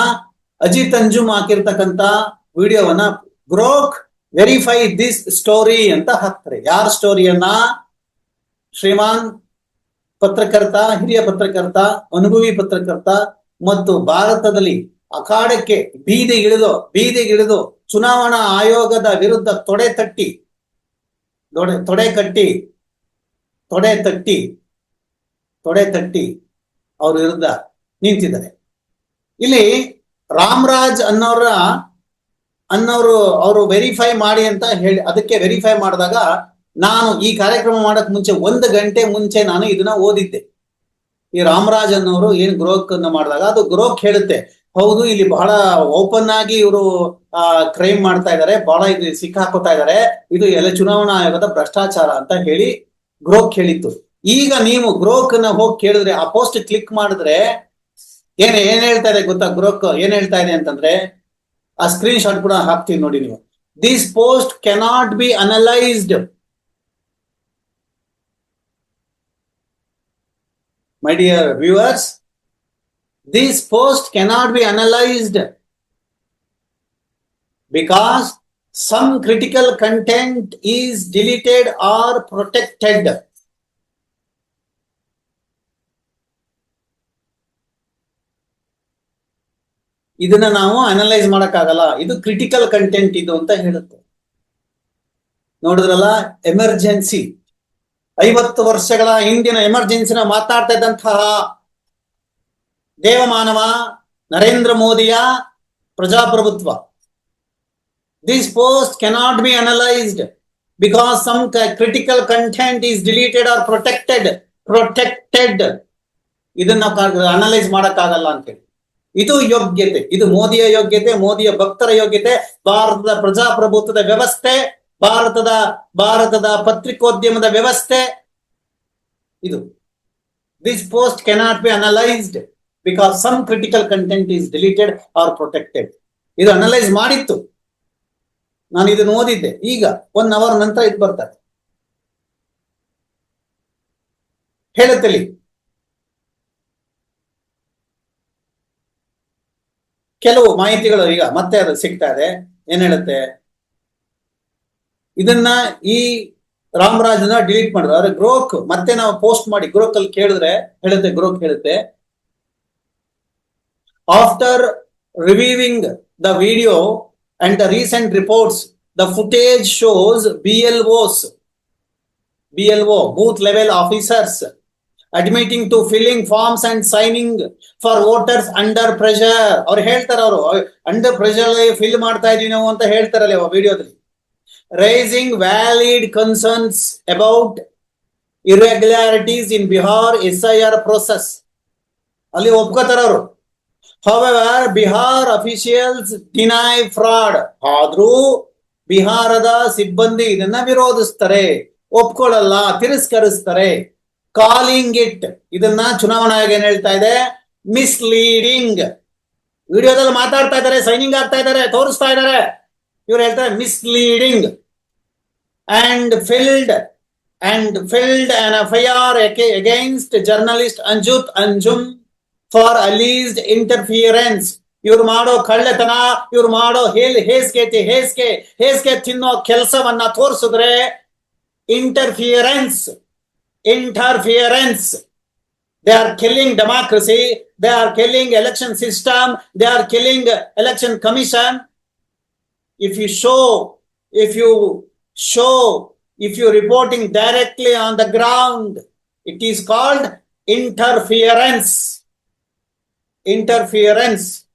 ಅಜಿತ್ ಅಂಜುಮ್ ಹಾಕಿರ್ತಕ್ಕಂತ ವಿಡಿಯೋವನ್ನ ಗ್ರೋಕ್ ವೆರಿಫೈ ದಿಸ್ ಸ್ಟೋರಿ ಅಂತ ಹಾಕ್ತಾರೆ. ಯಾರ ಸ್ಟೋರಿಯನ್ನ ಶ್ರೀಮಾನ್ ಪತ್ರಕರ್ತ, ಹಿರಿಯ ಪತ್ರಕರ್ತ, ಅನುಭವಿ ಪತ್ರಕರ್ತ ಮತ್ತು ಭಾರತದಲ್ಲಿ ಅಖಾಡಕ್ಕೆ ಬೀದಿಗಿಳಿದು ಬೀದಿಗಿಳಿದು ಚುನಾವಣಾ ಆಯೋಗದ ವಿರುದ್ಧ ತೊಡೆ ತಟ್ಟಿ, ತೊಡೆ ತೊಡೆ ಕಟ್ಟಿ, ತೊಡೆ ತಟ್ಟಿ ತೊಡೆ ತಟ್ಟಿ ಅವ್ರ ವಿರುದ್ಧ ನಿಂತಿದ್ದಾರೆ. ಇಲ್ಲಿ ರಾಮರಾಜ್ ಅನ್ನೋರ, ಅನ್ನೋರು ಅವರು ವೆರಿಫೈ ಮಾಡಿ ಅಂತ ಹೇಳಿ, ಅದಕ್ಕೆ ವೆರಿಫೈ ಮಾಡಿದಾಗ ನಾನು ಈ ಕಾರ್ಯಕ್ರಮ ಮಾಡಕ್ ಮುಂಚೆ ಒಂದು ಗಂಟೆ ಮುಂಚೆ ನಾನು ಇದನ್ನ ಓದಿದ್ದೆ. ಈ ರಾಮರಾಜ್ ಅನ್ನೋರು ಏನ್ ಗ್ರೋಕ್ ಅನ್ನು ಮಾಡಿದಾಗ ಅದು ಗ್ರೋಕ್ ಹೇಳುತ್ತೆ, ಹೌದು ಇಲ್ಲಿ ಬಹಳ ಓಪನ್ ಆಗಿ ಇವರು, ಆ ಕ್ರೈಮ್ ಮಾಡ್ತಾ ಇದ್ದಾರೆ ಬಹಳ ಇದು ಸಿಕ್ಕಾಕೋತಾ ಇದ್ದಾರೆ ಇದು ಎಲ್ಲ ಚುನಾವಣಾ ಆಯೋಗದ ಭ್ರಷ್ಟಾಚಾರ ಅಂತ ಹೇಳಿ ಗ್ರೋಕ್ ಹೇಳಿತ್ತು. ಈಗ ನೀವು ಗ್ರೋಕ್ನ ಹೋಗಿ ಕೇಳಿದ್ರೆ ಆ ಪೋಸ್ಟ್ ಕ್ಲಿಕ್ ಮಾಡಿದ್ರೆ ಏನ್ ಏನ್ ಹೇಳ್ತಾ ಇದೆ ಗೊತ್ತಾ ಗ್ರೋಕ್ ಏನ್ ಹೇಳ್ತಾ ಇದೆ ಅಂತಂದ್ರೆ ಆ ಸ್ಕ್ರೀನ್ ಶಾಟ್ ಕೂಡ ಹಾಕ್ತೀವಿ ನೋಡಿ ನೀವು. This post cannot be analysed my dear viewers this post cannot be analysed because some critical content is deleted or protected. ಇದನ್ನ ನಾವು ಅನಲೈಸ್ ಮಾಡೋಕ್ಕಾಗಲ್ಲ. ಇದು ಕ್ರಿಟಿಕಲ್ ಕಂಟೆಂಟ್ ಇದು ಅಂತ ಹೇಳುತ್ತೆ. ನೋಡಿದ್ರಲ್ಲ ಎಮರ್ಜೆನ್ಸಿ ಐವತ್ತು ವರ್ಷಗಳ ಹಿಂದಿನ ಎಮರ್ಜೆನ್ಸಿನ ಮಾತಾಡ್ತಾ ಇದ್ದಂತಹ ದೇವಮಾನವ ನರೇಂದ್ರ ಮೋದಿಯ ಪ್ರಜಾಪ್ರಭುತ್ವ. This post cannot be analysed because some critical content is deleted or protected protected ಇದನ್ನ ಅನಲೈಸ್ ಮಾಡಕ್ಕಾಗಲ್ಲ ಅಂತೇಳಿ ಇದು ಯೋಗ್ಯತೆ, ಇದು ಮೋದಿಯ ಯೋಗ್ಯತೆ, ಮೋದಿಯ ಭಕ್ತರ ಯೋಗ್ಯತೆ, ಭಾರತದ ಪ್ರಜಾಪ್ರಭುತ್ವದ ವ್ಯವಸ್ಥೆ, ಭಾರತದ ಭಾರತದ ಪತ್ರಿಕೋದ್ಯಮದ ವ್ಯವಸ್ಥೆ. ಇದು this post cannot be analysed because some critical content is deleted or protected ಇದು ಅನಲೈಸ್ ಮಾಡಿತ್ತು. ನಾನು ಇದನ್ನು ಓದಿದ್ದೆ. ಈಗ ಒನ್ ಅವರ್ ನಂತರ ಇದು ಬರ್ತದೆ. ಹೇಳುತ್ತಲಿ ಕೆಲವು ಮಾಹಿತಿಗಳು ಈಗ ಮತ್ತೆ ಅದು ಸಿಗ್ತಾ ಇದೆ. ಏನ್ ಹೇಳುತ್ತೆ? ಇದನ್ನ ಈ ರಾಮರಾಜನ ಡಿಲೀಟ್ ಮಾಡಿದ್ರು. ಆದ್ರೆ ಗ್ರೋಕ್ ಮತ್ತೆ ನಾವು ಪೋಸ್ಟ್ ಮಾಡಿ ಗ್ರೋಕ್ ಅಲ್ಲಿ ಕೇಳಿದ್ರೆ ಹೇಳುತ್ತೆ ಗ್ರೋಕ್ ಹೇಳುತ್ತೆ. After reviewing the video and the recent reports the footage shows B L Os B L O booth level officers admitting to filling forms and signing for voters under pressure ಅವ್ರು ಹೇಳ್ತಾರೆ ಅವರು under pressure fill ಮಾಡ್ತಾ ಇದೀವಿ ನಾವು ಅಂತ ಹೇಳ್ತಾರಲ್ಲ ವಿಡಿಯೋದಲ್ಲಿ. Raising valid concerns about irregularities in Bihar S I R process. ಅಲ್ಲಿ ಒಪ್ಕೋತಾರ ಅವರು. However, Bihar officials deny fraud ಆದ್ರೂ ಬಿಹಾರದ ಸಿಬ್ಬಂದಿ ಇದನ್ನ ವಿರೋಧಿಸ್ತಾರೆ ಒಪ್ಕೊಳ್ಳಲ್ಲ ತಿರಸ್ಕರಿಸ್ತಾರೆ. ಕಾಲಿಂಗ್ ಇಟ್ ಇದನ್ನ ಚುನಾವಣಾ ಆಯೋಗ ಏನ್ ಹೇಳ್ತಾ ಇದೆ? ಮಿಸ್ಲೀಡಿಂಗ್ ವಿಡಿಯೋದಲ್ಲಿ ಮಾತಾಡ್ತಾ ಇದ್ದಾರೆ ಸೈನಿಂಗ್ ಆಗ್ತಾ ಇದ್ದಾರೆ, ತೋರಿಸ್ತಾ ಇದ್ದಾರೆ. ಇವ್ರು ಹೇಳ್ತಾರೆ misleading and filed and filed an R against journalist ಅಂಜುತ್ Anjum for alleged interference ಇವ್ರು ಮಾಡೋ ಕಳ್ಳತನ, ಇವ್ರು ಮಾಡೋ ಹೇಲ್ ಹೇಸ್ಗೆ ಹೇಸ್ಗೆ ಹೇಸ್ಗೆ ತಿನ್ನೋ ಕೆಲಸವನ್ನ ತೋರಿಸಿದ್ರೆ interference interference. They are killing democracy. They are killing election system. They are killing election commission. If you show, if you show, if you reporting directly on the ground, it is called interference. Interference.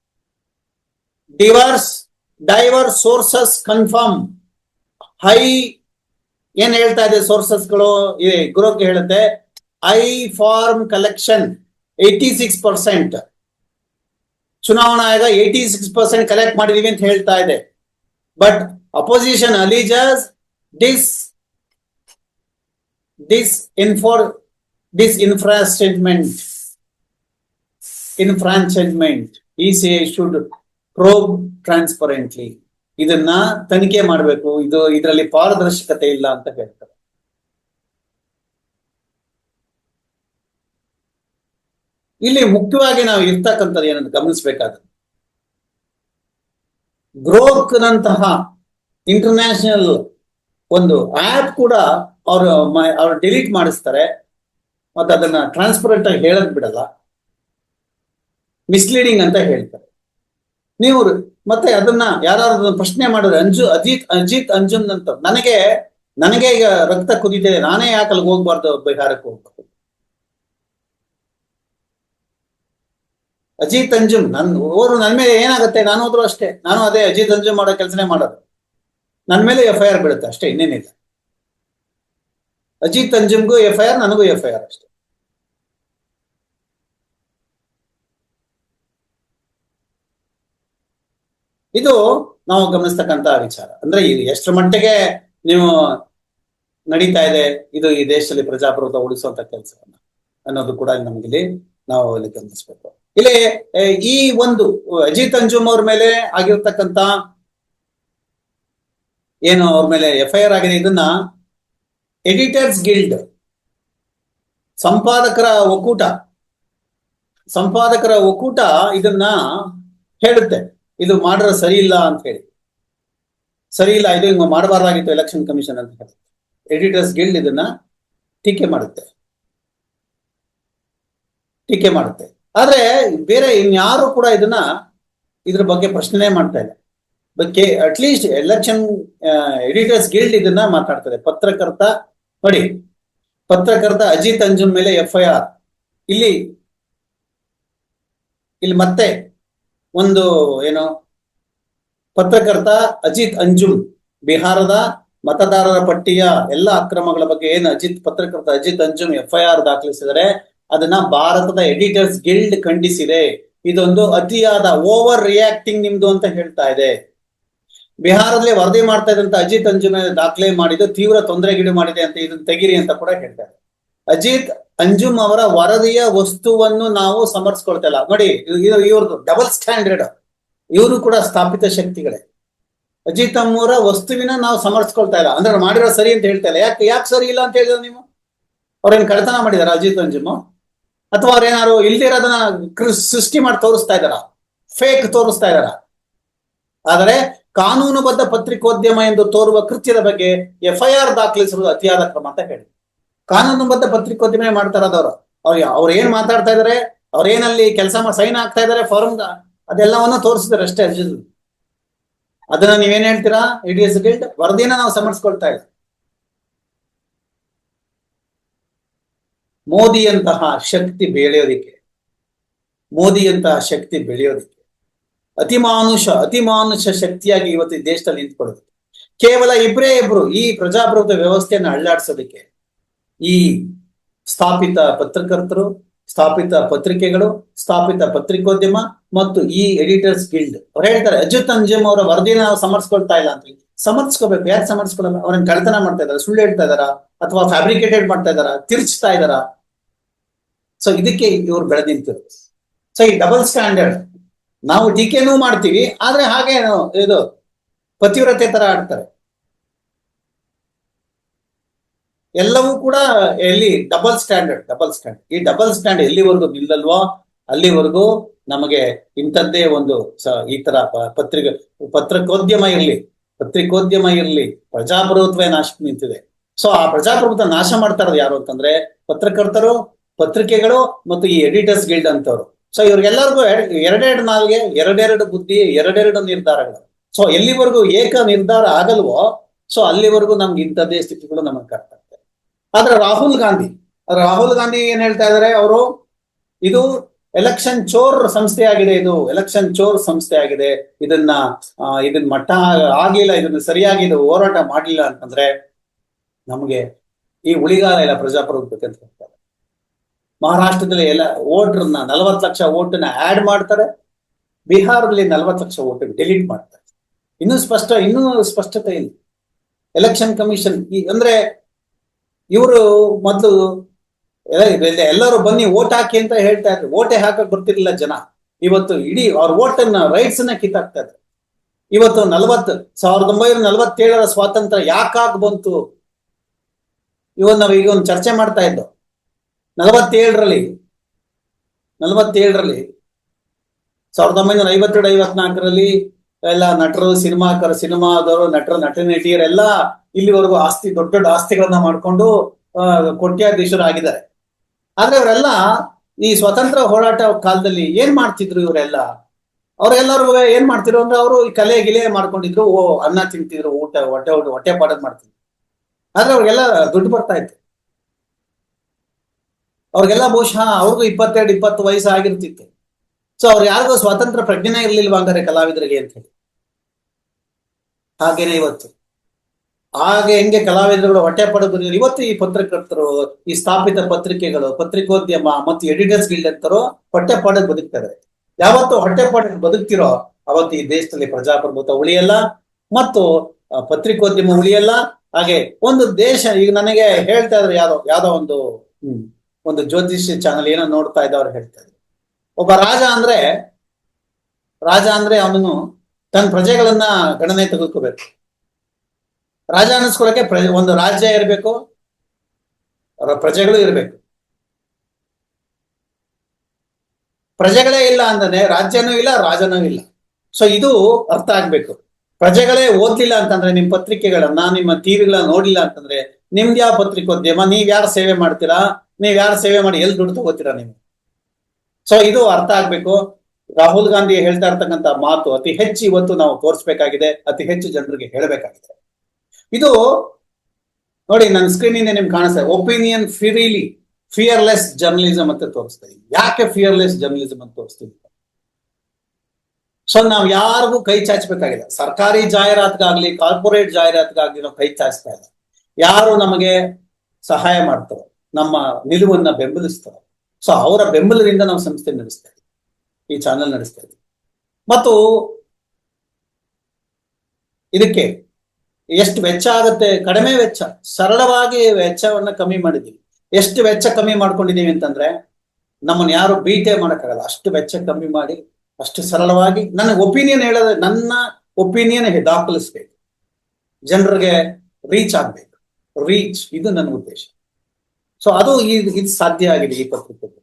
Diverse, diverse sources confirm high ಏನ್ ಹೇಳ್ತಾ ಇದೆ ಸೋರ್ಸಸ್ಗಳು? ಗುರುಗೆ ಹೇಳುತ್ತೆ I form collection eighty six percent ಚುನಾವಣಾ ಆಯೋಗ eighty six percent collect ಮಾಡಿದೀವಿ ಅಂತ ಹೇಳ್ತಾ ಇದೆ. ಬಟ್ ಅಪೋಸಿಷನ್ ಅಲಿಜಸ್ ಡಿಸ್ ಡಿಸ್ ಇನ್ಫೋರ್ ಡಿಸ್ ಇನ್ಫ್ರಾಸ್ಟೇಟ್ಮೆಂಟ್ enfranchisement E C I should probe transparently ಇದನ್ನ ತನಿಖೆ ಮಾಡಬೇಕು. ಇದು ಇದರಲ್ಲಿ ಪಾರದರ್ಶಕತೆ ಇಲ್ಲ ಅಂತ ಹೇಳ್ತಾರೆ. ಇಲ್ಲಿ ಮುಖ್ಯವಾಗಿ ನಾವು ಇರ್ತಕ್ಕಂಥದ್ದು ಏನಂತ ಗಮನಿಸಬೇಕಾದ ಗ್ರೋಕ್ನಂತಹ ಇಂಟರ್ನ್ಯಾಷನಲ್ ಒಂದು ಆಪ್ ಕೂಡ ಅವರು ಅವ್ರು ಡಿಲೀಟ್ ಮಾಡಿಸ್ತಾರೆ. ಮತ್ತೆ ಅದನ್ನ ಟ್ರಾನ್ಸ್ಪರೆಂಟ್ ಆಗಿ ಹೇಳಕ್ ಬಿಡಲ್ಲ. ಮಿಸ್ಲೀಡಿಂಗ್ ಅಂತ ಹೇಳ್ತಾರೆ. ನೀವು ಮತ್ತೆ ಅದನ್ನ ಯಾರು ಪ್ರಶ್ನೆ ಮಾಡಿದ್ರೆ ಅಂಜು, ಅಜಿತ್ ಅಜಿತ್, ಅಂಜುನ್ ಅಂತ ನನಗೆ ನನಗೆ ಈಗ ರಕ್ತ ಕುದಿತಿದೆ. ನಾನೇ ಯಾಕೆ ಅಲ್ಲಿ ಹೋಗ್ಬಾರ್ದು ಬಿಹಾರಕ್ಕೆ ಹೋಗ್ಬೇಕು? ಅಜಿತ್ ಅಂಜುಮ್ ನನ್ ಓರು ನನ್ನ ಮೇಲೆ ಏನಾಗುತ್ತೆ? ನಾನು ಹೋದ್ರು ಅಷ್ಟೇ. ನಾನು ಅದೇ ಅಜಿತ್ ಅಂಜುಮ್ ಮಾಡೋ ಕೆಲಸನೇ ಮಾಡೋದು. ನನ್ ಮೇಲೆ ಎಫ್ ಐ ಆರ್ ಬೀಳುತ್ತೆ ಅಷ್ಟೇ, ಇನ್ನೇನಿಲ್ಲ. ಅಜಿತ್ ಅಂಜುಮ್ಗೂ ಎಫ್ ಐ ಆರ್, ನನಗೂ ಎಫ್ ಐ ಆರ್ ಅಷ್ಟೇ. ಇದು ನಾವು ಗಮನಿಸ್ತಕ್ಕಂತ ವಿಚಾರ. ಅಂದ್ರೆ ಇದು ಎಷ್ಟರ ಮಟ್ಟಿಗೆ ನೀವು ನಡೀತಾ ಇದೆ, ಇದು ಈ ದೇಶದಲ್ಲಿ ಪ್ರಜಾಪ್ರಭುತ್ವ ಉಳಿಸುವಂತ ಕೆಲಸವನ್ನ ಅನ್ನೋದು ಕೂಡ ನಮಗಿಲ್ಲಿ ನಾವು ಇಲ್ಲಿ ಗಮನಿಸ್ಬೇಕು. ಇಲ್ಲಿ ಈ ಒಂದು ಅಜಿತ್ ಅಂಜುಮ್ ಅವ್ರ ಮೇಲೆ ಆಗಿರ್ತಕ್ಕಂತ ಏನು ಅವ್ರ ಮೇಲೆ ಎಫ್ ಐ ಆರ್ ಆಗಿದೆ, ಇದನ್ನ ಎಡಿಟರ್ಸ್ ಗಿಲ್ಡ್, ಸಂಪಾದಕರ ಒಕ್ಕೂಟ ಸಂಪಾದಕರ ಒಕ್ಕೂಟ ಇದನ್ನ ಹೇಳುತ್ತೆ. ಇದು ಮಾಡಿದ್ರೆ ಸರಿ ಇಲ್ಲ ಅಂತ ಹೇಳಿ. ಸರಿ ಇಲ್ಲ, ಇದು ಹಿಂಗ ಮಾಡಬಾರ್ದಾಗಿತ್ತು ಎಲೆಕ್ಷನ್ ಕಮಿಷನ್ ಅಂತ ಹೇಳಿ. ಎಡಿಟರ್ಸ್ ಗಿಲ್ಡ್ ಇದನ್ನ ಟೀಕೆ ಮಾಡುತ್ತೆ. ಟೀಕೆ ಮಾಡುತ್ತೆ. ಆದ್ರೆ ಬೇರೆ ಇನ್ಯಾರು ಕೂಡ ಇದನ್ನ ಇದ್ರ ಬಗ್ಗೆ ಪ್ರಶ್ನೆ ಮಾಡ್ತಾ ಇಲ್ಲ. ಬಗ್ಗೆ ಅಟ್ಲೀಸ್ಟ್ ಎಲೆಕ್ಷನ್ ಎಡಿಟರ್ಸ್ ಗಿಲ್ಡ್ ಇದನ್ನ ಮಾತಾಡ್ತದೆ ಪತ್ರಕರ್ತ, ನೋಡಿ, ಪತ್ರಕರ್ತ ಅಜಿತ್ ಅಂಜುನ್ ಮೇಲೆ ಎಫ್ ಐ ಆರ್ ಇಲ್ಲಿ ಇಲ್ಲಿ ಮತ್ತೆ ಒಂದು ಏನು ಪತ್ರಕರ್ತ ಅಜಿತ್ ಅಂಜುಮ್ ಬಿಹಾರದ ಮತದಾರರ ಪಟ್ಟಿಯ ಎಲ್ಲ ಅಕ್ರಮಗಳ ಬಗ್ಗೆ ಏನು ಅಜಿತ್ ಪತ್ರಕರ್ತ Ajit Anjum F I R ದಾಖಲಿಸಿದರೆ ಅದನ್ನ ಭಾರತದ ಎಡಿಟರ್ಸ್ ಗಿಲ್ಡ್ ಖಂಡಿಸಿದೆ. ಇದೊಂದು ಅತಿಯಾದ ಓವರ್ ರಿಯಾಕ್ಟಿಂಗ್ ನಿಮ್ದು ಅಂತ ಹೇಳ್ತಾ ಇದೆ. ಬಿಹಾರದಲ್ಲಿ ವರದಿ ಮಾಡ್ತಾ ಇದ್ದಂತ ಅಜಿತ್ ಅಂಜುಮ್ ದಾಖಲೆ ಮಾಡಿದ್ದು ತೀವ್ರ ತೊಂದರೆಗೀಡು ಮಾಡಿದೆ ಅಂತ ಇದನ್ನ ತೆಗಿರಿ ಅಂತ ಕೂಡ ಹೇಳ್ತಾರೆ ಅಜಿತ್ ಅಂಜುಮ್ ಅವರ ವರದಿಯ ವಸ್ತುವನ್ನು ನಾವು ಸಮರ್ಸ್ಕೊಳ್ತಾ ಇಲ್ಲ. ನೋಡಿ ಇವ್ರದ್ದು ಡಬಲ್ ಸ್ಟ್ಯಾಂಡರ್ಡ್ ಇವರು ಕೂಡ ಸ್ಥಾಪಿತ ಶಕ್ತಿಗಳೇ. ಅಜಿತ್ ಅಮ್ಮವರ ವಸ್ತುವಿನ ನಾವು ಸಮರ್ಸ್ಕೊಳ್ತಾ ಇಲ್ಲ. ಅಂದ್ರೆ ಮಾಡಿರೋ ಸರಿ ಅಂತ ಹೇಳ್ತಾ ಇಲ್ಲ. ಯಾಕೆ ಯಾಕೆ ಸರಿ ಇಲ್ಲ ಅಂತ ಹೇಳಿದ್ರೆ ನೀವು? ಅವ್ರೇನ್ ಕಡತನ ಮಾಡಿದಾರ ಅಜಿತ್ ಅಂಜುಮ್? ಅಥವಾ ಅವ್ರೇನಾರು ಇಲ್ದಿರೋದನ್ನ ಸೃಷ್ಟಿ ಮಾಡಿ ತೋರಿಸ್ತಾ ಇದಾರ ಫೇಕ್ ತೋರಿಸ್ತಾ ಇದಾರ ಆದರೆ ಕಾನೂನುಬದ್ಧ ಪತ್ರಿಕೋದ್ಯಮ ಎಂದು ತೋರುವ ಕೃತ್ಯದ ಬಗ್ಗೆ ಎಫ್ ಐ ಆರ್ ದಾಖಲಿಸುವುದು ಅತಿಯಾದ ಕ್ರಮ ಅಂತ ಹೇಳಿ. ಕಾನೂನುಬದ್ಧ ಪತ್ರಿಕೋದ್ಯಮ ಮಾಡ್ತಾರ ಅದವ್ರು ಅವ್ರು ಅವ್ರ ಏನ್ ಮಾತಾಡ್ತಾ ಇದಾರೆ, ಅವ್ರ ಏನಲ್ಲಿ ಕೆಲಸ ಸೈನ್ ಆಗ್ತಾ ಇದಾರೆ, ಫಾರ್ಮ್ ಅದೆಲ್ಲವನ್ನ ತೋರಿಸಿದಾರೆ ಅಷ್ಟೇ ಅರ್ಜುನ್. ಅದನ್ನ ನೀವೇನ್ ಹೇಳ್ತೀರಾ, ಇಡಿಎಸ್ ಗಿಲ್ಡ್? ವರದಿನ ನಾವು ಸಮರ್ಸ್ಕೊಳ್ತಾ ಇಲ್ಲ ಮೋದಿಯಂತಹ ಶಕ್ತಿ ಬೆಳೆಯೋದಿಕ್ಕೆ. ಮೋದಿಯಂತಹ ಶಕ್ತಿ ಬೆಳೆಯೋದಿಕ್ಕೆ. ಅತಿಮಾನುಷ ಅತಿಮಾನುಷ ಶಕ್ತಿಯಾಗಿ ಇವತ್ತು ದೇಶದಲ್ಲಿ ನಿಂತ್ಕೊಳ್ಳೋದು ಕೇವಲ ಇಬ್ಬರೇ ಇಬ್ರು ಈ ಪ್ರಜಾಪ್ರಭುತ್ವ ವ್ಯವಸ್ಥೆಯನ್ನು ಅಳ್ಳಾಡ್ಸೋದಕ್ಕೆ. ಈ ಸ್ಥಾಪಿತ ಪತ್ರಕರ್ತರು, ಸ್ಥಾಪಿತ ಪತ್ರಿಕೆಗಳು, ಸ್ಥಾಪಿತ ಪತ್ರಿಕೋದ್ಯಮ ಮತ್ತು ಈ ಎಡಿಟರ್ಸ್ ಗಿಲ್ಡ್, ಅವ್ರು ಹೇಳ್ತಾರೆ, ಅಜಿತ್ ಅಂಜಮ್ ಅವರ ವರದಿನ ನಾವು ಸಮರ್ಸ್ಕೊಳ್ತಾ ಇಲ್ಲ ಅಂತ ಸಮರ್ಸ್ಕೋಬೇಕು ಯಾಕೆ ಸಮರ್ಸ್ಕೊಳ್ಳಲ್ಲ ಅವ್ರನ್ನ ಕಳ್ತನ ಮಾಡ್ತಾ ಇದಾರೆ, ಸುಳ್ಳು ಹೇಳ್ತಾ ಇದಾರ? ಅಥವಾ ಫ್ಯಾಬ್ರಿಕೇಟೆಡ್ ಮಾಡ್ತಾ ಇದಾರ? ತಿರ್ಚ್ತಾ ಇದಾರ? ಸೊ ಇದಕ್ಕೆ ಇವ್ರು ಬೆಳೆದ್ ನಿಂತಿರೋದು ಸೊ ಈ ಡಬಲ್ ಸ್ಟ್ಯಾಂಡರ್ಡ್ ನಾವು ಟೀಕೆನೂ ಮಾಡ್ತೀವಿ, ಆದ್ರೆ ಹಾಗೆ ಇದು ಪತಿವ್ರತೆ ತರ ಆಡ್ತಾರೆ. ಎಲ್ಲವೂ ಕೂಡ ಎಲ್ಲಿ ಡಬಲ್ ಸ್ಟ್ಯಾಂಡರ್ಡ್ ಡಬಲ್ ಸ್ಟ್ಯಾಂಡರ್ಡ್ ಈ ಡಬಲ್ ಸ್ಟ್ಯಾಂಡರ್ಡ್ ಎಲ್ಲಿವರೆಗೂ ನಿಲ್ಲಲ್ವೋ, ಅಲ್ಲಿವರೆಗೂ ನಮಗೆ ಇಂಥದ್ದೇ ಒಂದು ಈ ತರ ಪತ್ರಿಕೆ, ಪತ್ರಿಕೋದ್ಯಮ ಇರಲಿ ಪತ್ರಿಕೋದ್ಯಮ ಇರಲಿ ಪ್ರಜಾಪ್ರಭುತ್ವ ನಾಶ ನಿಂತಿದೆ. ಸೊ ಆ ಪ್ರಜಾಪ್ರಭುತ್ವ ನಾಶ ಮಾಡ್ತಾ ಇರೋದು ಯಾರು ಅಂತಂದ್ರೆ, ಪತ್ರಕರ್ತರು, ಪತ್ರಿಕೆಗಳು ಮತ್ತು ಈ ಎಡಿಟರ್ಸ್ ಗಿಲ್ಡ್ ಅಂತವ್ರು. ಸೊ ಇವ್ರಿಗೆಲ್ಲರಿಗೂ ಎರಡ್- ಎರಡೆರಡು ನಾಲ್ಗೆ, ಎರಡೆರಡು ಬುದ್ಧಿ, ಎರಡೆರಡು ನಿರ್ಧಾರಗಳು. ಸೊ ಎಲ್ಲಿವರೆಗೂ ಏಕ ನಿರ್ಧಾರ ಆಗಲ್ವೋ ಸೊ ಅಲ್ಲಿವರೆಗೂ ನಮ್ಗೆ ಇಂಥದ್ದೇ ಸ್ಥಿತಿಗಳು ನಮಗೆ ಇದೆ ಆದ್ರೆ ರಾಹುಲ್ ಗಾಂಧಿ ರಾಹುಲ್ ಗಾಂಧಿ ಏನ್ ಹೇಳ್ತಾ ಇದಾರೆ ಅವರು? ಇದು ಎಲೆಕ್ಷನ್ ಚೋರ್ ಸಂಸ್ಥೆ ಆಗಿದೆ ಇದು ಎಲೆಕ್ಷನ್ ಚೋರ್ ಸಂಸ್ಥೆ ಆಗಿದೆ. ಇದನ್ನ ಇದನ್ನ ಮಟ್ಟ ಆಗಿಲ್ಲ, ಇದನ್ನ ಸರಿಯಾಗಿ ಇದು ಹೋರಾಟ ಮಾಡಲಿಲ್ಲ ಅಂತಂದ್ರೆ ನಮಗೆ ಈ ಉಳಿಗಾಲ ಇಲ್ಲ ಪ್ರಜಾಪ್ರಭುತ್ವಕ್ಕೆ ಅಂತ ಹೇಳ್ತಾರೆ. ಮಹಾರಾಷ್ಟ್ರದಲ್ಲಿ ಎಲ್ಲ ವೋಟ್ರನ್ನ ನಲವತ್ ಲಕ್ಷ ಓಟನ್ನ ಆಡ್ ಮಾಡ್ತಾರೆ. ಬಿಹಾರದಲ್ಲಿ ನಲವತ್ತು ಲಕ್ಷ ಓಟ್ ಡಿಲೀಟ್ ಮಾಡ್ತಾರೆ. ಇನ್ನೂ ಸ್ಪಷ್ಟ, ಇನ್ನೂ ಸ್ಪಷ್ಟತೆ ಇಲ್ಲ. ಎಲೆಕ್ಷನ್ ಕಮಿಷನ್ ಅಂದ್ರೆ ಇವರು ಮೊದಲು ಎಲ್ಲರೂ ಬನ್ನಿ, ಓಟ್ ಹಾಕಿ ಅಂತ ಹೇಳ್ತಾ ಇದ್ರು. ಓಟೆ ಹಾಕಕ್ ಬರ್ತಿರ್ಲಿಲ್ಲ ಜನ. ಇವತ್ತು ಇಡೀ ಅವ್ರ ಓಟನ್ನ ರೈಟ್ಸ್ನ ಕಿತ್ತಾಕ್ತಾ ಇದ್ರು. ಇವತ್ತು ನಲ್ವತ್ ಸಾವಿರದ ಒಂಬೈನೂರ ನಲವತ್ತೇಳರ ಸ್ವಾತಂತ್ರ್ಯ ಯಾಕಾಗ್ ಬಂತು? ಇವನ್ ನಾವು ಈಗ ಒಂದು ಚರ್ಚೆ ಮಾಡ್ತಾ ಇದ್ದೋ. ನಲವತ್ತೇಳರಲ್ಲಿ ನಲವತ್ತೇಳರಲ್ಲಿ, ಸಾವಿರದ ಒಂಬೈನೂರ ಐವತ್ತೆರಡು, ಐವತ್ನಾಲ್ಕರಲ್ಲಿ ಎಲ್ಲ ನಟರು, ಸಿನಿಮಾಕರ, ಸಿನಿಮಾದವರು, ನಟರು ನಟ ನಟಿಯರೆಲ್ಲ ಇಲ್ಲಿವರೆಗೂ ಆಸ್ತಿ ದೊಡ್ಡ ದೊಡ್ಡ ಆಸ್ತಿಗಳನ್ನ ಮಾಡ್ಕೊಂಡು ಆ, ಕೋಟ್ಯಾಧೀಶರು ಆಗಿದ್ದಾರೆ. ಆದ್ರೆ ಅವರೆಲ್ಲ ಈ ಸ್ವತಂತ್ರ ಹೋರಾಟ ಕಾಲದಲ್ಲಿ ಏನ್ ಮಾಡ್ತಿದ್ರು ಇವರೆಲ್ಲ? ಅವರೆಲ್ಲರೂ ಏನ್ ಮಾಡ್ತಿದ್ರು ಅಂದ್ರೆ ಅವರು ಈ ಕಲೆ ಗಿಲೆ ಮಾಡ್ಕೊಂಡಿದ್ರು ಓ ಅನ್ನ ತಿಂತಿದ್ರು ಊಟ ಹೊಟ್ಟೆ ಹೊಟ್ಟೆ ಪಾಡದ್ ಮಾಡ್ತಿದ್ರು. ಆದ್ರೆ ಅವ್ರಿಗೆಲ್ಲ ದುಡ್ಡು ಬರ್ತಾ ಇತ್ತು. ಅವ್ರಿಗೆಲ್ಲ ಬಹುಶಃ ಅವ್ರಿಗೂ ಇಪ್ಪತ್ತೆರಡು ಇಪ್ಪತ್ತು ವಯಸ್ಸು ಆಗಿರ್ತಿತ್ತು. ಸೊ ಅವ್ರು ಯಾರಿಗೂ ಸ್ವಾತಂತ್ರ್ಯ ಪ್ರಜ್ಞೆ ಇರ್ಲಿಲ್ವಾ ಹಂಗಾರೆ ಕಲಾವಿದರಿಗೆ ಅಂತ ಹೇಳಿ. ಹಾಗೇನೆ ಇವತ್ತು. ಹಾಗೆ ಹೆಂಗೆ ಕಲಾವಿದರುಗಳು ಹೊಟ್ಟೆ ಪಡೆದು ಇವತ್ತು ಈ ಪತ್ರಕರ್ತರು, ಈ ಸ್ಥಾಪಿತ ಪತ್ರಿಕೆಗಳು, ಪತ್ರಿಕೋದ್ಯಮ, ಮತ್ತು ಎಡಿಟರ್ಸ್ ಗಿಲ್ಡ್ ಅಂತರು ಹೊಟ್ಟೆ ಪಾಡಕ್ ಬದುಕ್ತಾರೆ. ಯಾವತ್ತು ಹೊಟ್ಟೆ ಪಾಡಕ್ ಬದುಕ್ತಿರೋ ಅವತ್ತು ಈ ದೇಶದಲ್ಲಿ ಪ್ರಜಾಪ್ರಭುತ್ವ ಉಳಿಯಲ್ಲ, ಮತ್ತು ಪತ್ರಿಕೋದ್ಯಮ ಉಳಿಯಲ್ಲ. ಹಾಗೆ ಒಂದು ದೇಶ, ಈಗ ನನಗೆ ಹೇಳ್ತಾ ಇದ್ರೆ ಯಾವ್ದೋ ಯಾವ್ದೋ ಒಂದು ಒಂದು ಜ್ಯೋತಿಷ್ಯ ಚಾನಲ್ ಏನೋ ನೋಡ್ತಾ ಇದ್ದವ್ರು ಹೇಳ್ತಾ ಇದ್ರು. ಒಬ್ಬ ರಾಜ ಅಂದ್ರೆ ರಾಜ ಅಂದ್ರೆ ಅವನು ತನ್ನ ಪ್ರಜೆಗಳನ್ನ ಗಣನೆ ತೆಗೆದುಕೋಬೇಕು. ರಾಜ ಅನ್ನಿಸ್ಕೊಳಕ್ಕೆ ಪ್ರ ಒಂದು ರಾಜ್ಯ ಇರಬೇಕು, ಅವರ ಪ್ರಜೆಗಳು ಇರಬೇಕು. ಪ್ರಜೆಗಳೇ ಇಲ್ಲ ಅಂದ್ರೆ ರಾಜ್ಯನೂ ಇಲ್ಲ, ರಾಜನೂ ಇಲ್ಲ. ಸೊ ಇದು ಅರ್ಥ ಆಗ್ಬೇಕು. ಪ್ರಜೆಗಳೇ ಓದ್ಲಿಲ್ಲ ಅಂತಂದ್ರೆ ನಿಮ್ ಪತ್ರಿಕೆಗಳನ್ನ, ನಿಮ್ಮ ಟಿವಿಗಳನ್ನ ನೋಡಿಲ್ಲ ಅಂತಂದ್ರೆ ನಿಮ್ದು ಯಾವ ಪತ್ರಿಕೋದ್ಯಮ? ನೀವ್ ಯಾರು ಸೇವೆ ಮಾಡ್ತೀರಾ? ನೀವ್ ಯಾರು ಸೇವೆ ಮಾಡಿ ಎಲ್ಲಿ ದುಡ್ಡು ತಗೋತೀರಾ ನೀವು? ಸೊ ಇದು ಅರ್ಥ ಆಗ್ಬೇಕು. ರಾಹುಲ್ ಗಾಂಧಿ ಹೇಳ್ತಾ ಇರ್ತಕ್ಕಂಥ ಮಾತು ಅತಿ ಹೆಚ್ಚು ಇವತ್ತು ನಾವು ತೋರಿಸ್ಬೇಕಾಗಿದೆ, ಅತಿ ಹೆಚ್ಚು ಜನರಿಗೆ ಹೇಳಬೇಕಾಗಿದೆ. ಇದು ನೋಡಿ ನನ್ನ ಸ್ಕ್ರೀನ್ ಇಂದ ನಿಮ್ಗೆ ಕಾಣಿಸ್ತಾ ಒಪಿನಿಯನ್ ಫ್ರೀಲಿ ಫಿಯರ್ಲೆಸ್ ಜರ್ನಲಿಸಮ್ ಅಂತ ತೋರಿಸ್ತಾ ಇದ್ದೀವಿ ಯಾಕೆ ಫಿಯರ್ಲೆಸ್ ಜರ್ನಲಿಸಮ್ ಅಂತ ತೋರಿಸ್ತೀವಿ ಸೊ ನಾವು ಯಾರಿಗೂ ಕೈ ಚಾಚಬೇಕಾಗಿಲ್ಲ. ಸರ್ಕಾರಿ ಜಾಹೀರಾತ್ಗಾಗ್ಲಿ ಕಾರ್ಪೊರೇಟ್ ಜಾಹೀರಾತ್ಗಾಗ್ಲಿ ನಾವು ಕೈ ಚಾಚ್ತಾ ಇಲ್ಲ. ಯಾರು ನಮಗೆ ಸಹಾಯ ಮಾಡ್ತಾರೋ, ನಮ್ಮ ನಿಲುವನ್ನ ಬೆಂಬಲಿಸ್ತಾರೆ, ಸೊ ಅವರ ಬೆಂಬಲದಿಂದ ನಾವು ಸಂಸ್ಥೆ ನಡೆಸ್ತಾ ಈ ಚಾನೆಲ್ ನಡೆಸ್ತಾ ಮತ್ತು ಇದಕ್ಕೆ ಎಷ್ಟು ವೆಚ್ಚ ಆಗುತ್ತೆ? ಕಡಿಮೆ ವೆಚ್ಚ, ಸರಳವಾಗಿ ವೆಚ್ಚವನ್ನ ಕಮ್ಮಿ ಮಾಡಿದೀವಿ ಎಷ್ಟು ವೆಚ್ಚ ಕಮ್ಮಿ ಮಾಡ್ಕೊಂಡಿದೀವಿ ಅಂತಂದ್ರೆ ನಮ್ಮನ್ನ ಯಾರು ಬೀಟೆ ಮಾಡೋಕ್ಕಾಗಲ್ಲ. ಅಷ್ಟು ವೆಚ್ಚ ಕಮ್ಮಿ ಮಾಡಿ, ಅಷ್ಟು ಸರಳವಾಗಿ ನನ್ನ ಒಪಿನಿಯನ್ ಹೇಳೋದು, ನನ್ನ ಒಪಿನಿಯನ್ ದಾಖಲಿಸ್ಬೇಕು. ಜನರಿಗೆ ರೀಚ್ ಆಗ್ಬೇಕು. ರೀಚ್ ಇದು ನನ್ನ ಉದ್ದೇಶ. ಸೊ ಅದು ಇದು ಸಾಧ್ಯ ಆಗಿದೆ ಈ ಪತ್ರಿಕೆ.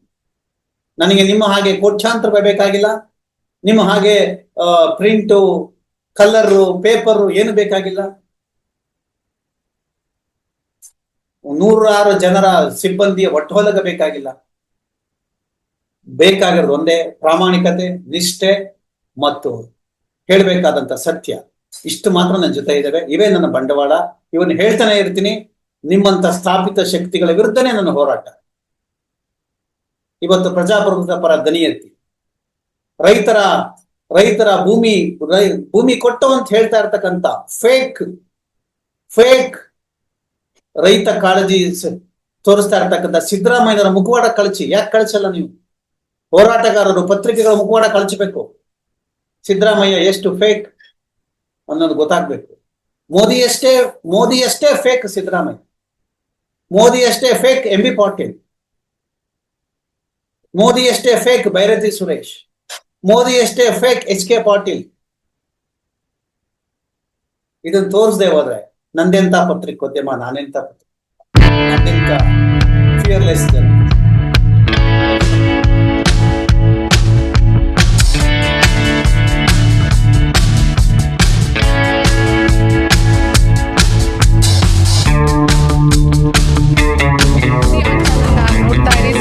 ನನಗೆ ನಿಮ್ಮ ಹಾಗೆ ಕೋಟ್ಯಾಂತರ ಬೇಕಾಗಿಲ್ಲ. ನಿಮ್ಮ ಹಾಗೆ ಪ್ರಿಂಟು ಕಲರು ಪೇಪರು ಏನು ಬೇಕಾಗಿಲ್ಲ. ನೂರಾರು ಜನರ ಸಿಬ್ಬಂದಿಯ ಒಟ್ಟೊಲಗ ಬೇಕಾಗಿಲ್ಲ ಬೇಕಾಗಿರೋದು ಒಂದೇ ಪ್ರಾಮಾಣಿಕತೆ, ನಿಷ್ಠೆ ಮತ್ತು ಹೇಳಬೇಕಾದಂತ ಸತ್ಯ. ಇಷ್ಟು ಮಾತ್ರ ನನ್ನ ಜೊತೆ ಇದ್ದಾವೆ. ಇವೇ ನನ್ನ ಬಂಡವಾಳ. ಇವನ್ನ ಹೇಳ್ತಾನೆ ಇರ್ತೀನಿ. ನಿಮ್ಮಂತ ಸ್ಥಾಪಿತ ಶಕ್ತಿಗಳ ವಿರುದ್ಧನೇ ನನ್ನ ಹೋರಾಟ. ಇವತ್ತು ಪ್ರಜಾಪ್ರಭುತ್ವ ಪರ ದನಿ ಎತ್ತಿ. ರೈತರ ರೈತರ ಭೂಮಿ ಭೂಮಿ ಕೊಟ್ಟು ಅಂತ ಹೇಳ್ತಾ ಇರ್ತಕ್ಕಂತ ಫೇಕ್ ಫೇಕ್ ರೈತ ಕಾಳಜಿ ತೋರಿಸ್ತಾ ಇರ್ತಕ್ಕಂಥ ಸಿದ್ದರಾಮಯ್ಯನವರ ಮುಖವಾಡ ಕಳಚಿ. ಯಾಕೆ ಕಳಿಸಲ್ಲ ನೀವು? ಹೋರಾಟಗಾರರು ಪತ್ರಿಕೆಗಳ ಮುಖವಾಡ ಕಳಚಬೇಕು. ಸಿದ್ದರಾಮಯ್ಯ ಎಷ್ಟು ಫೇಕ್ ಅನ್ನೋದು ಗೊತ್ತಾಗ್ಬೇಕು. ಮೋದಿಯಷ್ಟೇ ಮೋದಿಯಷ್ಟೇ ಫೇಕ್ ಸಿದ್ದರಾಮಯ್ಯ. ಮೋದಿಯಷ್ಟೇ ಫೇಕ್ ಎಂ ಬಿ ಪಾಟೀಲ್. ಮೋದಿಯಷ್ಟೇ ಫೇಕ್ ಭೈರತಿ ಸುರೇಶ್. ಮೋದಿಯಷ್ಟೇ ಫೇಕ್ ಎಚ್ ಕೆ ಪಾಟೀಲ್. ಇದನ್ನ ತೋರಿಸದೆ ಹೋದ್ರೆ ನಂದೆಂತ ಪತ್ರಿಕೋದ್ಯಮ ನಾನೆಂತ ನಾನೆಂತ ಫಿಯರ್ಲೆಸ್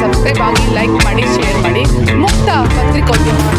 ಸಬ್ಸ್ಕ್ರೈಬ್ ಲೈಕ್ ಮಾಡಿ ಶೇರ್ ಮಾಡಿ. ಮುಕ್ತ ಪತ್ರಿಕೋದ್ಯಮ.